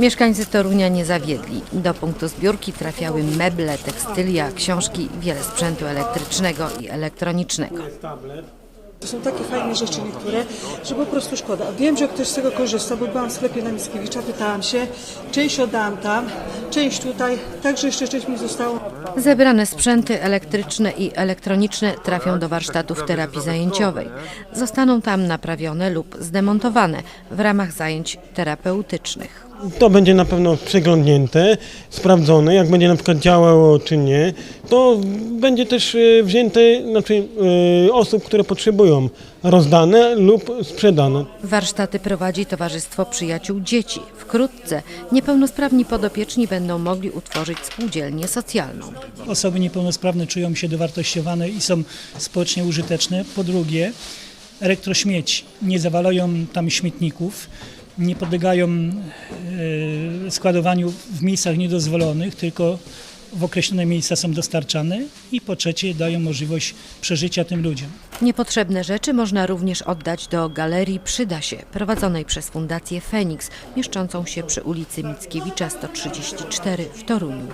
Mieszkańcy Torunia nie zawiedli. Do punktu zbiórki trafiały meble, tekstylia, książki, wiele sprzętu elektrycznego i elektronicznego. To są takie fajne rzeczy niektóre, że po prostu szkoda. Wiem, że ktoś z tego korzysta, bo byłam w sklepie na Mickiewicza, pytałam się, część oddałam tam, część tutaj, także jeszcze część mi zostało. Zebrane sprzęty elektryczne i elektroniczne trafią do warsztatów terapii zajęciowej. Zostaną tam naprawione lub zdemontowane w ramach zajęć terapeutycznych. To będzie na pewno przeglądnięte, sprawdzone, jak będzie na przykład działało czy nie. To będzie też e, wzięte, znaczy e, osób, które potrzebują, rozdane lub sprzedane. Warsztaty prowadzi Towarzystwo Przyjaciół Dzieci. Wkrótce niepełnosprawni podopieczni będą mogli utworzyć spółdzielnię socjalną. Osoby niepełnosprawne czują się dowartościowane i są społecznie użyteczne. Po drugie, elektrośmieci nie zawalają tam śmietników, nie podlegają e, składowaniu w miejscach niedozwolonych, tylko w określone miejsca są dostarczane. I po trzecie, dają możliwość przeżycia tym ludziom. Niepotrzebne rzeczy można również oddać do galerii Przyda się, prowadzonej przez Fundację Feniks, mieszczącą się przy ulicy Mickiewicza 134 w Toruniu.